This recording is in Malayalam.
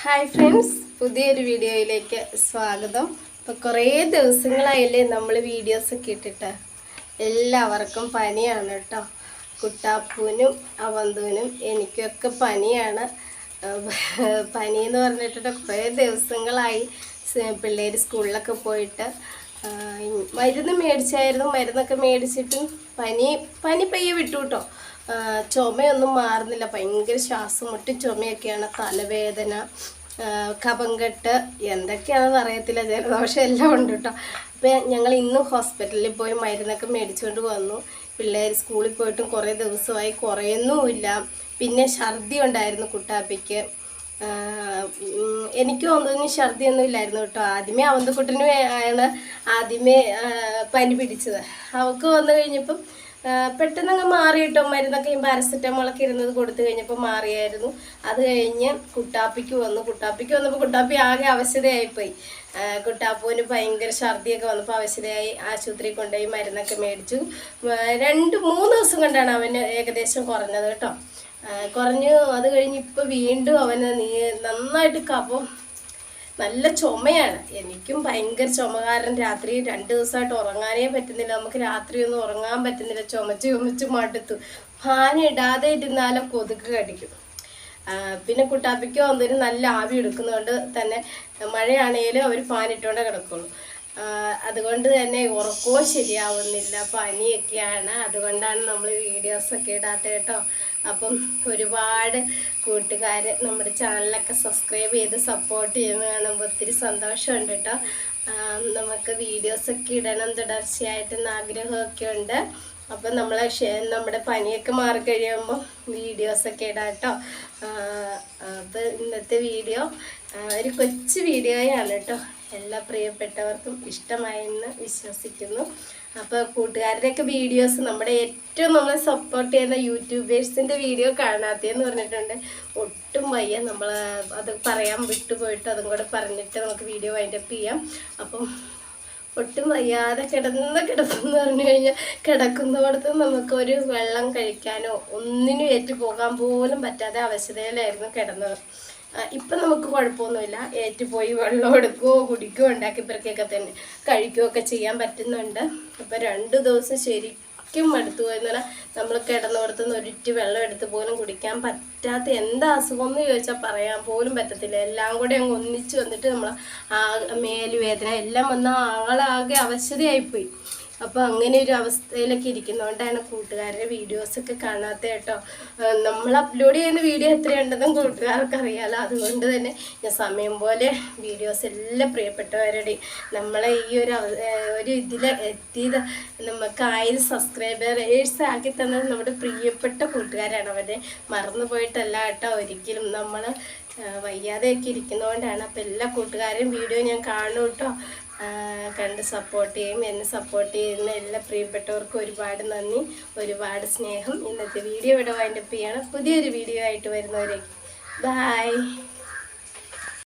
ഹായ് ഫ്രണ്ട്സ് പുതിയൊരു വീഡിയോയിലേക്ക് സ്വാഗതം. ഇപ്പോൾ കുറേ ദിവസങ്ങളായില്ലേ നമ്മൾ വീഡിയോസ് ഒക്കെ ഇട്ടിട്ട്. എല്ലാവർക്കും പനിയാണ് കേട്ടോ. കുട്ടാപ്പൂനും അവന്തൂനും എനിക്കൊക്കെ പനിയാണ്. പനി എന്ന് പറഞ്ഞിട്ട് കുറേ ദിവസങ്ങളായി പിള്ളേർ സ്കൂളിലൊക്കെ പോയിട്ട്. മരുന്ന് മേടിച്ചായിരുന്നു. മരുന്നൊക്കെ മേടിച്ചിട്ടും പനി പനി പയ്യെ വിട്ടു കേട്ടോ. ചുമയൊന്നും മാറുന്നില്ല. ഭയങ്കര ശ്വാസം മുട്ടി ചുമയൊക്കെയാണ്. തലവേദന ആ, കഫം കെട്ട് എന്തൊക്കെയാണെന്ന് അറിയത്തില്ല ജലദോഷം എല്ലാം ഉണ്ട് കേട്ടോ അപ്പം ഞങ്ങൾ ഇന്നും ഹോസ്പിറ്റലിൽ പോയി മരുന്നൊക്കെ മേടിച്ചുകൊണ്ട് വന്നു. പിള്ളേർ സ്കൂളിൽ പോയിട്ടും കുറേ ദിവസമായി. കുറയൊന്നുമില്ല. പിന്നെ ഛർദി ഉണ്ടായിരുന്നു കുട്ടാപ്പിക്ക്. എനിക്ക് തോന്നുന്നു ഛർദി ഒന്നും ഇല്ലായിരുന്നു കേട്ടോ ആദ്യമേ അവന്തക്കുട്ടിന് ആണ് ആദ്യമേ പനി പിടിച്ചത്. അവൾക്ക് വന്നു കഴിഞ്ഞപ്പം പെട്ടെന്ന് അങ്ങ് മാറിയിട്ടോ? മരുന്നൊക്കെ ഈ പാരസെറ്റമോളൊക്കെ ഇരുന്നത് കൊടുത്തു കഴിഞ്ഞപ്പോൾ മാറിയായിരുന്നു. അത് കഴിഞ്ഞ് കുട്ടാപ്പിക്ക് വന്നു. കുട്ടാപ്പിക്ക് വന്നപ്പോൾ കുട്ടാപ്പി ആകെ അവശതയായിപ്പോയി. കുട്ടാപ്പൂവിന് ഭയങ്കര ഛർദിയൊക്കെ വന്നപ്പോൾ അവശതയായി. ആശുപത്രിയിൽ കൊണ്ടുപോയി മരുന്നൊക്കെ മേടിച്ചു. രണ്ട് മൂന്ന് ദിവസം കൊണ്ടാണ് അവന് ഏകദേശം കുറഞ്ഞത് കേട്ടോ. കുറഞ്ഞു അത് കഴിഞ്ഞ് ഇപ്പോൾ വീണ്ടും അവന് നീ നന്നായിട്ട് കഫം നല്ല ചുമയാണ്. എനിക്കും ഭയങ്കര ചുമകാരൻ രാത്രി രണ്ട് ദിവസമായിട്ട് ഉറങ്ങാനേ പറ്റുന്നില്ല. നമുക്ക് രാത്രി ഒന്നും ഉറങ്ങാൻ പറ്റുന്നില്ല. ചുമച്ച് ചുമച്ച് മടുത്തു. ഫാൻ ഇടാതെ ഇരുന്നാലും കൊതുക് കടിക്കും. പിന്നെ കുട്ടാപ്പിക്കോ എന്തിനും നല്ല ആവി എടുക്കുന്നതുകൊണ്ട് തന്നെ മഴയാണെങ്കിലും അവർ ഫാൻ കിടക്കുള്ളൂ. അതുകൊണ്ട് തന്നെ ഉറക്കവും ശരിയാവുന്നില്ല. പനിയൊക്കെയാണ്. അതുകൊണ്ടാണ് നമ്മൾ വീഡിയോസൊക്കെ ഇടാത്തത് കേട്ടോ. അപ്പം ഒരുപാട് കൂട്ടുകാർ നമ്മുടെ ചാനലൊക്കെ സബ്സ്ക്രൈബ് ചെയ്ത് സപ്പോർട്ട് ചെയ്യുന്ന കാണുമ്പോൾ ഒത്തിരി സന്തോഷമുണ്ട് കേട്ടോ. നമുക്ക് വീഡിയോസൊക്കെ ഇടണം തുടർച്ചയായിട്ടെന്ന് ആഗ്രഹമൊക്കെ ഉണ്ട്. അപ്പം നമ്മൾ നമ്മുടെ പനിയൊക്കെ മാറിക്കഴിയുമ്പോൾ വീഡിയോസൊക്കെ ഇടാം കേട്ടോ. അപ്പോൾ ഇന്നത്തെ വീഡിയോ ഒരു കൊച്ചു വീഡിയോയാണ് കേട്ടോ. എല്ലാ പ്രിയപ്പെട്ടവർക്കും ഇഷ്ടമായെന്ന് വിശ്വസിക്കുന്നു. അപ്പോൾ കൂട്ടുകാരുടെയൊക്കെ വീഡിയോസ് നമ്മുടെ ഏറ്റവും നമ്മൾ സപ്പോർട്ട് ചെയ്യുന്ന യൂട്യൂബേഴ്സിന്റെ വീഡിയോ കാണാത്തതെന്ന് പറഞ്ഞിട്ടുണ്ട്. ഒട്ടും വയ്യ. നമ്മൾ അത് പറയാൻ വിട്ടുപോയിട്ട് അതും കൂടെ പറഞ്ഞിട്ട് നമുക്ക് വീഡിയോ വൈൻഡപ്പ് ചെയ്യാം. അപ്പം ഒട്ടും വയ്യാതെ കിടന്ന് കിടന്നെന്ന് പറഞ്ഞു കഴിഞ്ഞാൽ കിടക്കുന്നിടത്ത് നമുക്ക് ഒരു വെള്ളം കഴിക്കാനോ ഒന്നിനും ഏറ്റു പോകാൻ പോലും പറ്റാതെ അവശതയിലായിരുന്നു കിടന്നത്. ഇപ്പം നമുക്ക് കുഴപ്പമൊന്നുമില്ല. ഏറ്റുപോയി വെള്ളം എടുക്കുകയോ കുടിക്കുകയോ ഉണ്ടാക്കി പെറുക്കിയൊക്കെ തന്നെ കഴിക്കുകയൊക്കെ ചെയ്യാൻ പറ്റുന്നുണ്ട്. അപ്പം രണ്ട് ദിവസം ശരിക്കും മടുത്തു പറഞ്ഞാൽ നമ്മൾ കിടന്നിടത്തുനിന്ന് ഒരിറ്റ് വെള്ളം എടുത്ത് പോലും കുടിക്കാൻ പറ്റാത്ത എന്താ അസുഖം എന്ന് ചോദിച്ചാൽ പറയാൻ പോലും പറ്റത്തില്ല. എല്ലാം കൂടെ അങ്ങ് ഒന്നിച്ച് വന്നിട്ട് നമ്മൾ ആ മേലുവേദന എല്ലാം വന്ന ആളാകെ അവശതയായിപ്പോയി. അപ്പോൾ അങ്ങനെ ഒരു അവസ്ഥയിലൊക്കെ ഇരിക്കുന്നതുകൊണ്ടാണ് കൂട്ടുകാരുടെ വീഡിയോസൊക്കെ കാണാത്ത കേട്ടോ. നമ്മൾ അപ്ലോഡ് ചെയ്യുന്ന വീഡിയോ എത്രയുണ്ടെന്നും കൂട്ടുകാർക്ക് അറിയാലോ. അതുകൊണ്ട് തന്നെ ഞാൻ സമയം പോലെ വീഡിയോസ് എല്ലാം പ്രിയപ്പെട്ടവരുടെയും നമ്മളെ ഈ ഒരു ഒരു ഇതിൽ എത്തിയത് നമുക്ക് ആയിരം സബ്സ്ക്രൈബേഴ്സ് ആക്കി തന്നത് നമ്മുടെ പ്രിയപ്പെട്ട കൂട്ടുകാരാണ്. അവരെ മറന്നു പോയിട്ടല്ല കേട്ടോ. ഒരിക്കലും നമ്മൾ വയ്യാതെയൊക്കെ ഇരിക്കുന്നതുകൊണ്ടാണ് അപ്പോൾ എല്ലാ കൂട്ടുകാരെയും വീഡിയോ ഞാൻ കാണും കേട്ടോ. കണ്ട് സപ്പോർട്ട് ചെയ്യും. എന്നെ സപ്പോർട്ട് ചെയ്യുന്ന എല്ലാ പ്രിയപ്പെട്ടവർക്കും ഒരുപാട് നന്ദി ഒരുപാട് സ്നേഹം. ഇന്നത്തെ വീഡിയോ ഇവിടെ വൈൻഡപ്പ് ചെയ്യണം. പുതിയൊരു വീഡിയോ ആയിട്ട് വരുന്നവരേക്ക്. ബായ്